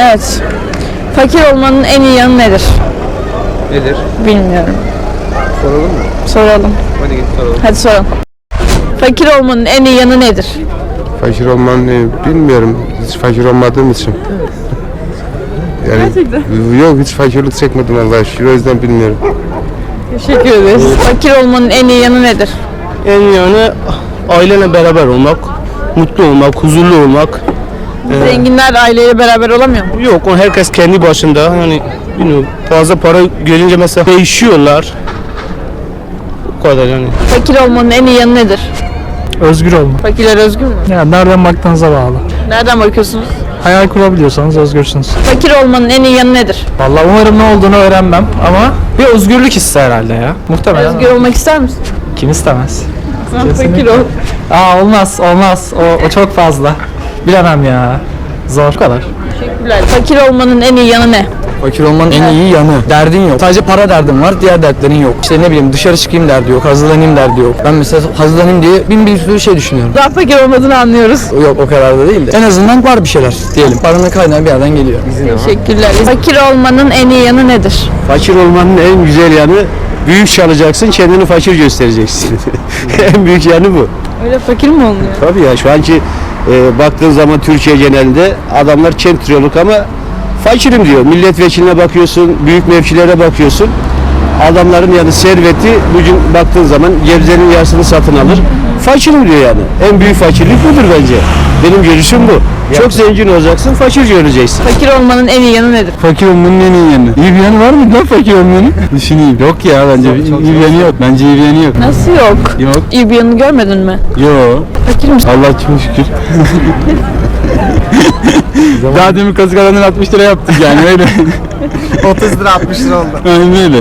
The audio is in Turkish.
Evet. Fakir olmanın en iyi yanı nedir? Nedir? Bilmiyorum. Soralım mı? Soralım. Hadi git soralım. Hadi soralım. Fakir olmanın en iyi yanı nedir? Fakir olman e, bilmiyorum. Hiç fakir olmadığım için. Yani, Gerçekten. Yok hiç fakirlik çekmedim Allah aşkına. O yüzden bilmiyorum. Teşekkür ederiz. Fakir olmanın en iyi yanı nedir? En yani ailenle beraber olmak, mutlu olmak, huzurlu olmak. Zenginler aileyle beraber olamıyor mu? Yok o herkes kendi başında yani bilmiyorum fazla para gelince mesela değişiyorlar. Bu kadar yani. Fakir olmanın en iyi yanı nedir? Özgür olmak. Fakirler özgür mü? Yani nereden baktığınıza bağlı. Nereden bakıyorsunuz? Hayal kurabiliyorsanız özgürsünüz. Fakir olmanın en iyi yanı nedir? Vallahi umarım ne olduğunu öğrenmem ama bir özgürlük hissi herhalde ya. Muhtemelen. Özgür olmak ister misin? Kim istemez? Sen fakir ol. Aa olmaz olmaz. O, o çok fazla. Bilemem ya. Zor. Bu kadar. Teşekkürler. Fakir olmanın en iyi yanı ne? Fakir olmanın en iyi yanı. Derdin yok. Sadece para derdin var, diğer dertlerin yok. İşte ne bileyim dışarı çıkayım derdi yok, hazırlanayım derdi yok. Ben mesela hazırlanayım diye bin bir sürü şey düşünüyorum. Daha fakir olmadığını anlıyoruz. Yok o kadar da değil de. En azından var bir şeyler diyelim. Paranın kaynağı bir yerden geliyor. Teşekkürler. Fakir olmanın en iyi yanı nedir? Fakir olmanın en güzel yanı büyük çalacaksın, kendini fakir göstereceksin. en büyük yanı bu. Öyle fakir mi oluyor? Tabii ya şu anki e, baktığın zaman Türkiye genelinde adamlar kentriyoluk ama fakirim diyor. Milletvekiline bakıyorsun, büyük mevkilere bakıyorsun. Adamların yani serveti bugün baktığın zaman Gebze'nin yarısını satın alır. Fakirim diyor yani. En büyük fakirlik budur bence. Benim görüşüm bu. Çok zengin olacaksın, fakir göreceksin. Fakir olmanın en iyi yanı nedir? Fakir olmanın en iyi yanı. İyi bir yanı var mı lan fakir olmanın? Düşüneyim. Yok ya bence iyi bir yanı yok. Bence iyi bir yanı yok. Nasıl yok? Yok. İyi bir yanı görmedin mi? Yok. Fakir misin? Allah çok şükür. Daha demin kazık alanını 60 lira yaptık yani öyle. 30 lira 60 lira oldu. Aynen öyle.